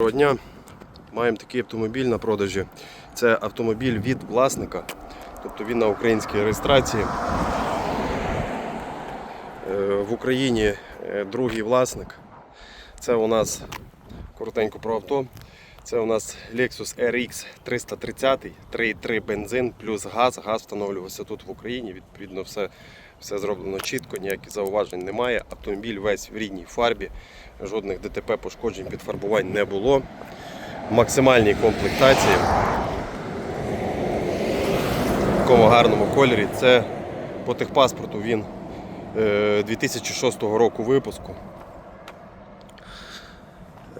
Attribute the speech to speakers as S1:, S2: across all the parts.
S1: Доброго дня. Маємо такий автомобіль на продажі. Це автомобіль від власника, тобто він на українській реєстрації. Е, В Україні е, другий власник. Це у нас коротенько про авто. Це у нас Lexus RX 330, 3.3 бензин плюс газ. Газ встановлювався тут в Україні. Відповідно, все, все зроблено чітко, ніяких зауважень немає. Автомобіль весь в рідній фарбі, жодних ДТП пошкоджень підфарбувань не було. Максимальній комплектації. В такому гарному кольорі. Це по техпаспорту він е, 2006 року випуску.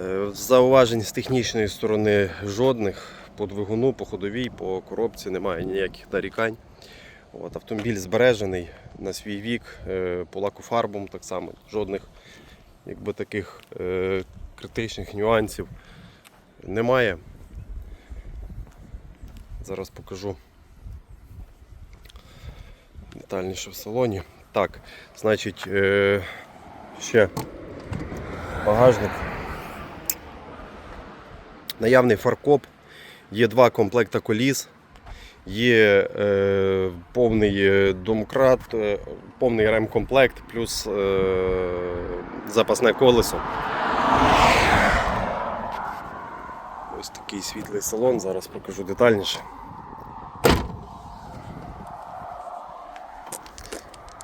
S1: Е, Зауважень з технічної сторони жодних. По двигуну, по ходовій, по коробці немає ніяких нарікань. От, автомобіль збережений на свій вік, е, по лакофарбам так само, жодних якби, таких е, критичних нюансів немає. Зараз покажу детальніше в салоні. Так, значить, ще багажник. Наявний фаркоп, є два комплекта коліс, є е, повний е, домкрат, е, повний ремкомплект, плюс е, запасне колесо. Ось такий світлий салон, зараз покажу детальніше.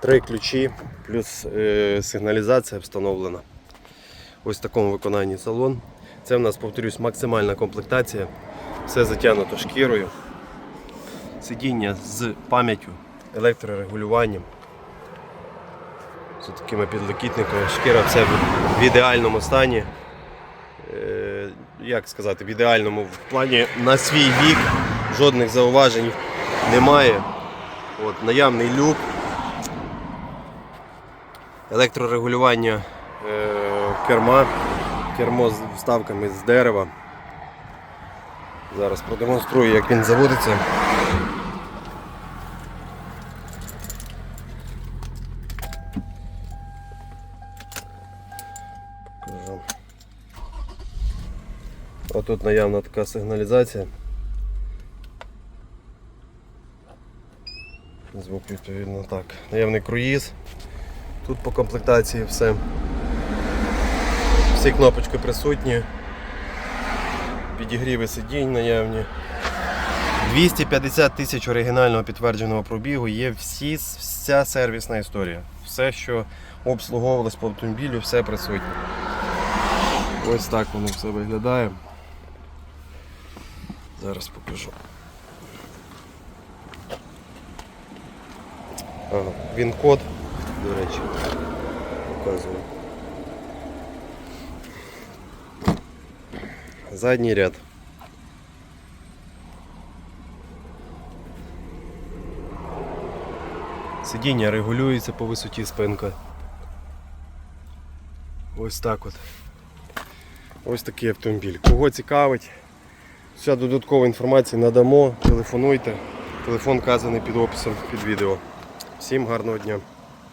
S1: Три ключі, плюс е, сигналізація встановлена. Ось в такому виконанні салон. Це в нас, повторюсь, максимальна комплектація. Все затягнуто шкірою. Сидіння з пам'яттю, електрорегулюванням. З такими підлокітниками. Шкіра все в, ідеальному стані. Е, як сказати, в ідеальному в плані на свій вік жодних зауважень немає. От, наявний люк. Електрорегулювання е, керма, кермо з вставками з дерева. Зараз продемонструю, як він заводиться. Отут наявна така сигналізація. Звук відповідно так. Наявний круїз. Тут по комплектації все. Всі кнопочки присутні. Підігріви сидінь наявні. 250 тисяч оригінального підтвердженого пробігу є всі, вся сервісна історія. Все, що обслуговувалось по автомобілю, все присутнє. Ось так воно все виглядає. Зараз покажу. Він код, до речі, показую. Задній ряд. Сидіння регулюється по висоті спинка. Ось так от. Ось такий автомобіль. Кого цікавить, вся додаткова інформація надамо, телефонуйте. Телефон вказаний під описом під відео. Всім гарного дня.